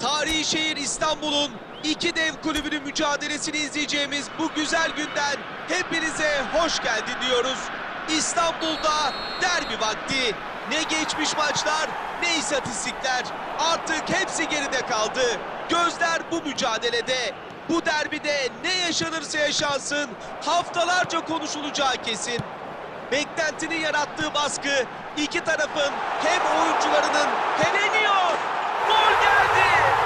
Tarihi şehir İstanbul'un iki dev kulübünün mücadelesini izleyeceğimiz bu güzel günden hepinize hoş geldin diyoruz. İstanbul'da derbi vakti. Ne geçmiş maçlar ne istatistikler. Artık hepsi geride kaldı. Gözler bu mücadelede. Bu derbide ne yaşanırsa yaşansın haftalarca konuşulacağı kesin. Beklentinin yarattığı baskı iki tarafın hem oyuncularının hem eniyor. Gol geldi.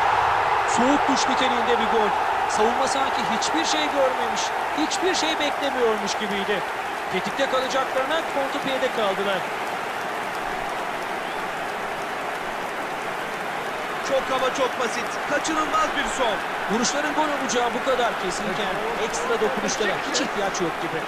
Soğuk duş niteliğinde bir gol. Savunma sanki hiçbir şey görmemiş, hiçbir şey beklemiyormuş gibiydi. Tetikte kalacaklarına kontrpiyede kaldılar. Çok ama çok basit. Kaçınılmaz bir son. Vuruşların gol olacağı bu kadar kesinken ekstra dokunuşlara hiç ihtiyaç yok gibi.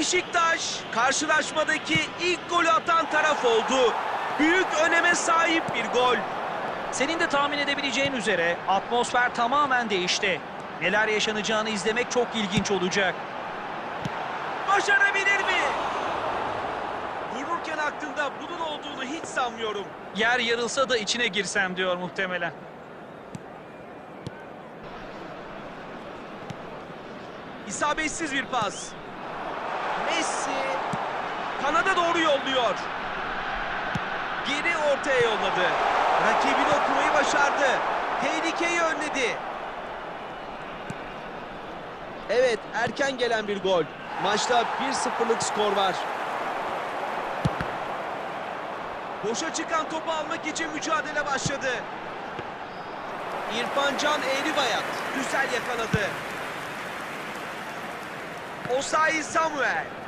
Beşiktaş karşılaşmadaki ilk golü atan taraf oldu. Büyük öneme sahip bir gol. Senin de tahmin edebileceğin üzere atmosfer tamamen değişti. Neler yaşanacağını izlemek çok ilginç olacak. Başarabilir mi? Vururken aklında bunun olduğunu hiç sanmıyorum. Yer yarılsa da içine girsem diyor muhtemelen. İsabetsiz bir pas. Messi kanada doğru yolluyor. Geri ortaya yolladı. Rakibini okumayı başardı. Tehlikeyi önledi. Evet, erken gelen bir gol. Maçta 1-0'lık skor var. Boşa çıkan topu almak için mücadele başladı. İrfan Can Eğribayat güzel yakaladı. Osayi Samuel.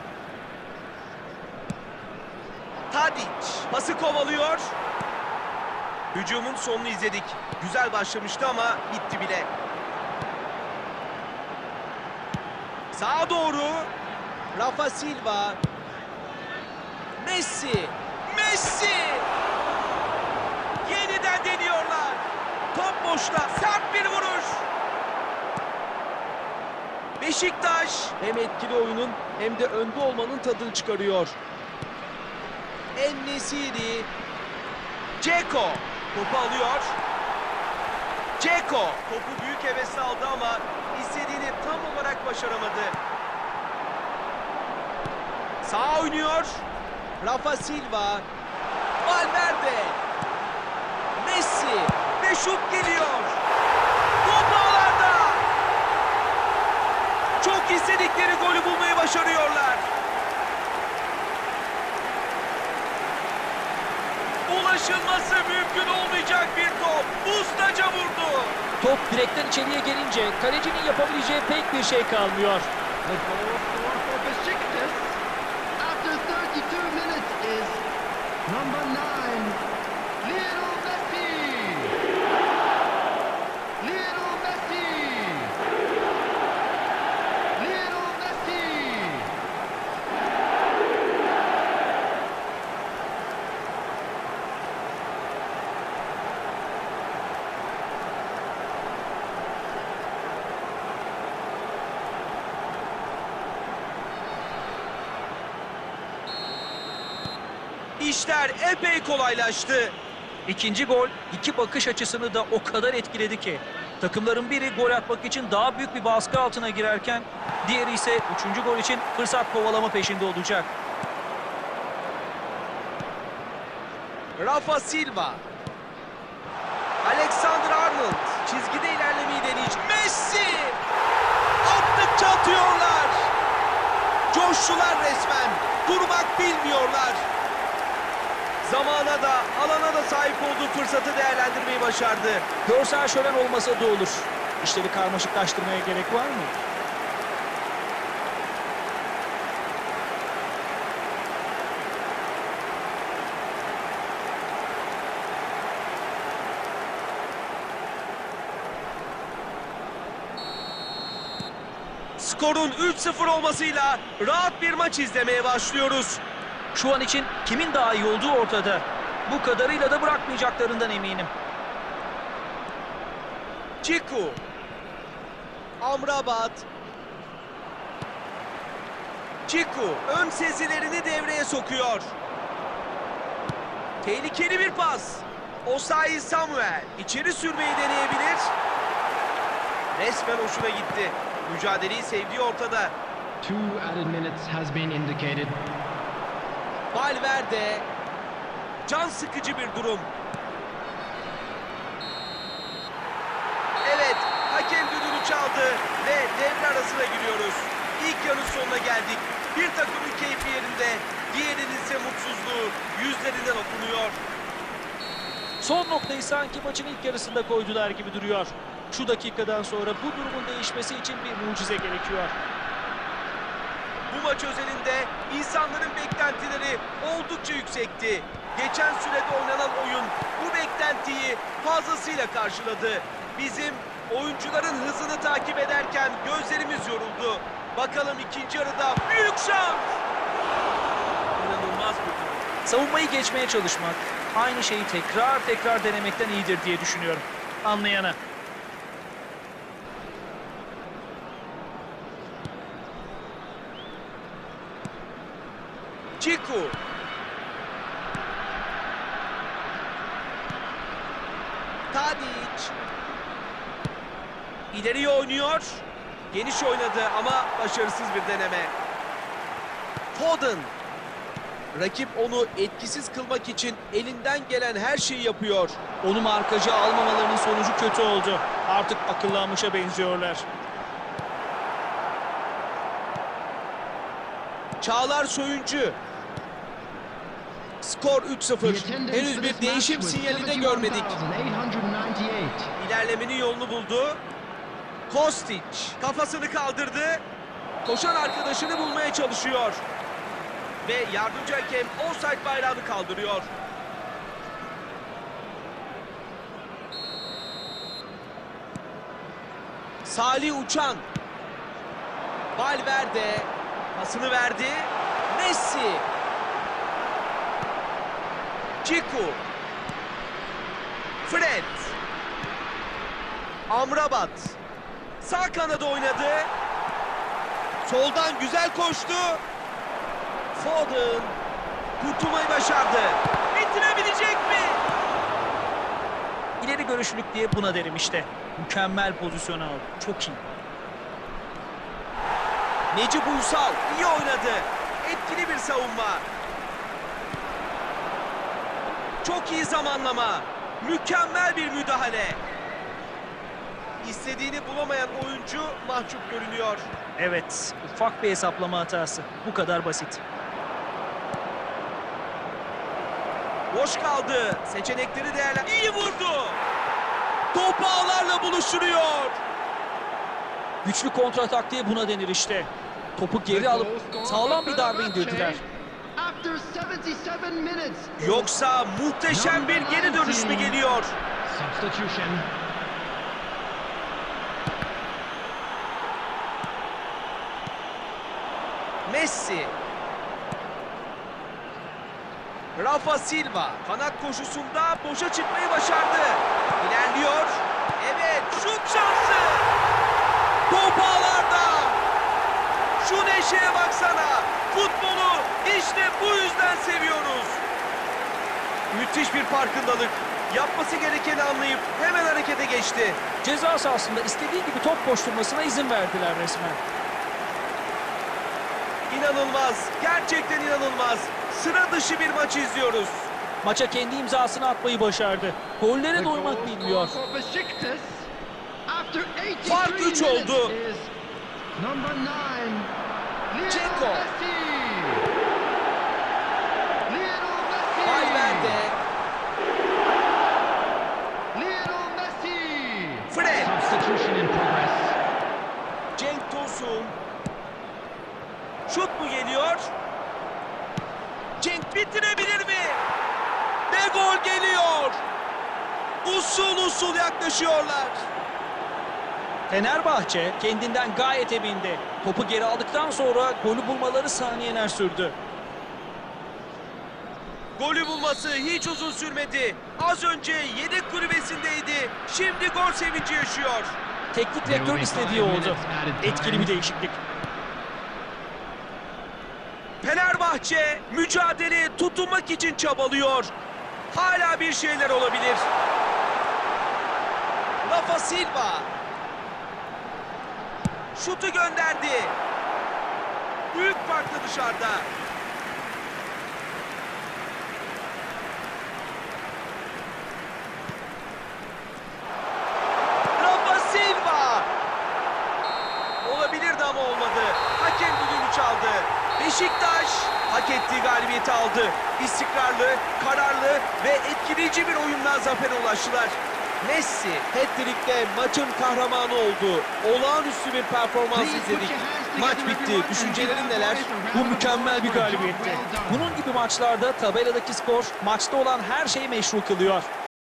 Tadic pası kovalıyor. Hücumun sonunu izledik. Güzel başlamıştı ama bitti bile. Sağa doğru. Rafa Silva. Messi. Messi. Yeniden deniyorlar. Top boşta. Sert bir vuruş. Beşiktaş hem etkili oyunun hem de önde olmanın tadını çıkarıyor. En-Nesyri Ceko topu alıyor. Ceko topu büyük hevesle aldı ama istediğini tam olarak başaramadı. Sağ oynuyor. Rafa Silva. Valverde. Messi ve şut geliyor. Top ağlarda. Çok istedikleri golü bulmayı başarıyorlar. Ulaşılması mümkün olmayacak bir top. Ustaca vurdu. Top direkten içeriye gelince kalecinin yapabileceği pek bir şey kalmıyor. İşler epey kolaylaştı. İkinci gol iki bakış açısını da o kadar etkiledi ki. Takımların biri gol atmak için daha büyük bir baskı altına girerken diğeri ise üçüncü gol için fırsat kovalama peşinde olacak. Rafa Silva. Alexander Arnold çizgide ilerlemeyi deneyecek. Messi! Attıkça atıyorlar. Koştular resmen. Durmak bilmiyorlar. Zamana da alana da sahip olduğu fırsatı değerlendirmeyi başardı. Görsel şölen olmasa da olur. İşleri karmaşıklaştırmaya gerek var mı? Skorun 3-0 olmasıyla rahat bir maç izlemeye başlıyoruz. Şu an için kimin daha iyi olduğu ortada. Bu kadarıyla da bırakmayacaklarından eminim. Ciku. Amrabat. Ciku ön sezilerini devreye sokuyor. Tehlikeli bir pas. Osayi Samuel içeri sürmeyi deneyebilir. Resmen hoşuna gitti. Mücadeleyi sevdiği ortada. Two added minutes has been indicated. Valverde. Can sıkıcı bir durum. Evet, hakem düdüğünü çaldı ve devre arasına giriyoruz. İlk yarının sonuna geldik. Bir takımın keyfi yerinde, diğerinin ise mutsuzluğu yüzlerinden okunuyor. Son noktayı sanki maçın ilk yarısında koydular gibi duruyor. Şu dakikadan sonra bu durumun değişmesi için bir mucize gerekiyor. Bu maç özelinde insanların beklentileri oldukça yüksekti. Geçen sürede oynanan oyun bu beklentiyi fazlasıyla karşıladı. Bizim oyuncuların hızını takip ederken gözlerimiz yoruldu. Bakalım ikinci yarıda büyük şans. İnanılmaz bir durum. Savunmayı geçmeye çalışmak, aynı şeyi tekrar tekrar denemekten iyidir diye düşünüyorum. Anlayana. Ciku. Tadic. İleriye oynuyor. Geniş oynadı ama başarısız bir deneme. Foden. Rakip onu etkisiz kılmak için elinden gelen her şeyi yapıyor. Onu markacı almamalarının sonucu kötü oldu. Artık akıllanmışa benziyorlar. Çağlar Söyüncü. Skor 3-0. Henüz bir değişim sinyali de görmedik. 898. İlerlemenin yolunu buldu. Kostic kafasını kaldırdı. Koşan arkadaşını bulmaya çalışıyor. Ve yardımcı hakem offside bayrağını kaldırıyor. Salih Uçan. Valverde pasını verdi. Messi. Ciku. Fred. Amrabat. Sağ kanada oynadı. Soldan güzel koştu. Foden kurtulmayı başardı. Bitirebilecek mi? İleri görüşlülük diye buna derim işte. Mükemmel pozisyon aldı. Çok iyi. Necip Uysal iyi oynadı. Etkili bir savunma. Çok iyi zamanlama. Mükemmel bir müdahale. İstediğini bulamayan oyuncu mahcup görünüyor. Evet, ufak bir hesaplama hatası. Bu kadar basit. Boş kaldı. Seçenekleri değerlen... İyi vurdu. Topu ağlarla buluşturuyor. Güçlü kontra taktiği buna denir işte. Topu geri alıp sağlam bir darbe indirdiler. After 77 minutes. Yoksa muhteşem bir geri dönüş mü geliyor? Messi. Rafa Silva kanat koşusunda boşa çıkmayı başardı. İlerliyor. Evet şut şansı. Top ağlarda. Şu neşeye baksana. Futbolu işte bu yüzden seviyoruz. Müthiş bir farkındalık. Yapması gerekeni anlayıp hemen harekete geçti. Ceza sahasında istediği gibi top koşturmasına izin verdiler resmen. İnanılmaz. Gerçekten inanılmaz. Sıra dışı bir maç izliyoruz. Maça kendi imzasını atmayı başardı. Gollere doymak bilmiyor. scorer for Besiktas after 83 Fark üç minutes oldu. is Number 9. Lionel Ceko. Messi. Lionel Messi. Valverde. Lionel Messi. Fred. Substitution in progress. Cenk Tosun. Şut mu geliyor? Cenk bitirebilir mi? Ve gol geliyor. Usul usul yaklaşıyorlar. Fenerbahçe kendinden gayet emindi. Topu geri aldıktan sonra golü bulmaları saniyeler sürdü. Golü bulması hiç uzun sürmedi. Az önce yedek kulübesindeydi. Şimdi gol sevinci yaşıyor. Teknik direktör istediği oldu. Etkili bir değişiklik. Fenerbahçe mücadeleye tutunmak için çabalıyor. Hala bir şeyler olabilir. Rafa Silva. Şutu gönderdi. Büyük farklı dışarıda. Rafa Silva. Olabilirdi ama olmadı. Hakem düdüğünü çaldı. Beşiktaş hak ettiği galibiyeti aldı. İstikrarlı, kararlı ve etkileyici bir oyunla zafere ulaştılar. Messi hat-trick'le maçın kahramanı oldu. Olağanüstü bir performans izledik. Maç bitti. Düşüncelerin neler? Bu mükemmel bir galibiyetti. Bunun gibi maçlarda tabeladaki skor maçta olan her şeyi meşru kılıyor.